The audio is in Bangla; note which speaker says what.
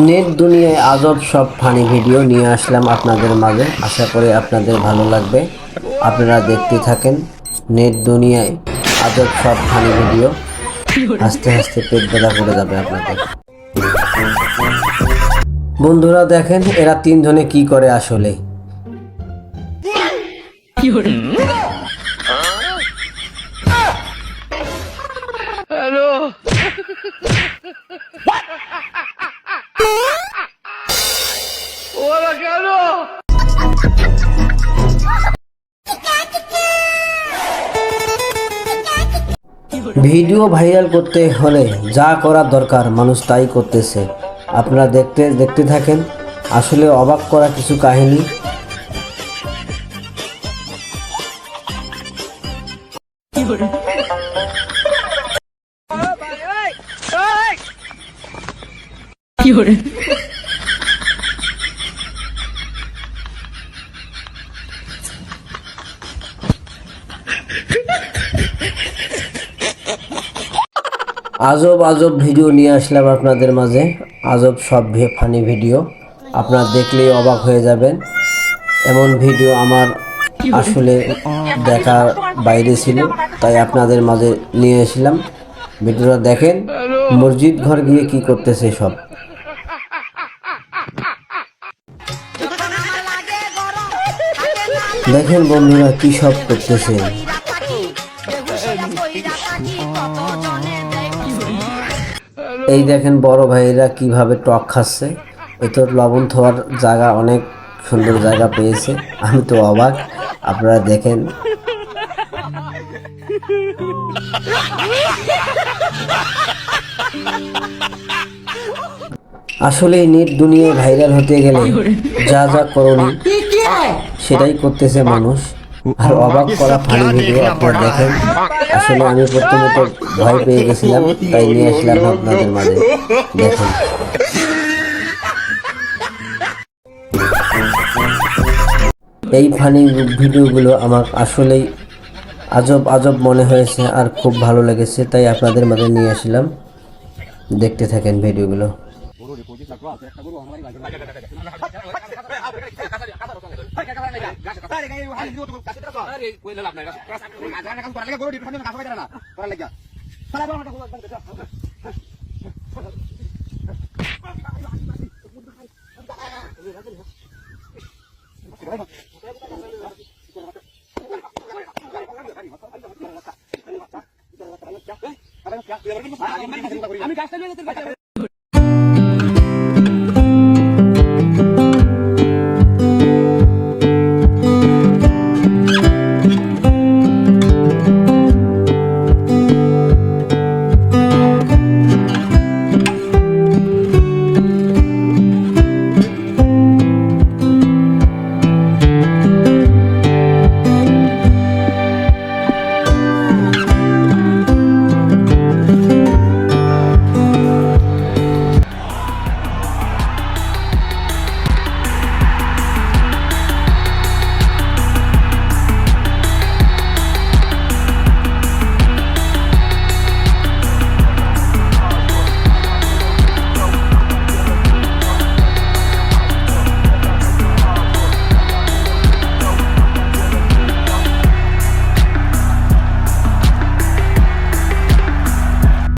Speaker 1: নেট দুনিয়ায় আজব সব ফানি ভিডিও নিয়ে আসলাম আপনাদের মাঝে। আশা করি আপনাদের ভালো লাগবে। আপনারা দেখতে থাকেন নেট দুনিয়ায় আজব সব ফানি ভিডিও আস্তে আস্তে পেট ব্যথা করে যাবে আপনাদের। বন্ধুরা দেখেন এরা তিনজনে কি করে আসলে? ভিডিও ভাইরাল করতে হলে যা করা দরকার, মানুষ তাই করতেছে। আপনারা দেখতে দেখতে থাকেন। আসলে অবাক করা কিছু কাহিনী। আজব আজব ভিডিও নিয়ে আসলাম আপনাদের মাঝে। আজব সব ফানি ভিডিও। আপনারা দেখলেই অবাক হয়ে যাবেন। এমন ভিডিও আমার আসলে দেখার বাইরে ছিল, তাই আপনাদের মাঝে নিয়ে এসলাম ভিডিওটা দেখেন, মসজিদ ঘর গিয়ে কি করতেছে সব। দেখেন বন্ধুরা কি সব করতেছে। এই দেখেন বড় ভাইয়েরা কীভাবে টক খাচ্ছে। তো লবণ থোয়ার জায়গা অনেক সুন্দর জায়গা পেয়েছে। আমি তো অবাক। আপনারা দেখেন। আসলে নেট দুনিয়ায় ভাইরাল হতে গেলে যা যা করণী সেটাই করতেছে মানুষ। আর অবাক করা ফানি ভিডিও আপনারা দেখেন। আসলে আমি প্রথমে তো ভয় পেয়ে গেছিলাম, তাই নিয়ে আসলাম আপনাদের মাঝে। দেখেন। এই ফানি ভিডিওগুলো আমার আসলেই আজব আজব মনে হয়েছে আর খুব ভালো লেগেছে, তাই আপনাদের মাঝে নিয়ে আসলাম। দেখতে থাকেন ভিডিওগুলো
Speaker 2: আমি কাজটা নিয়ে যেতে পারি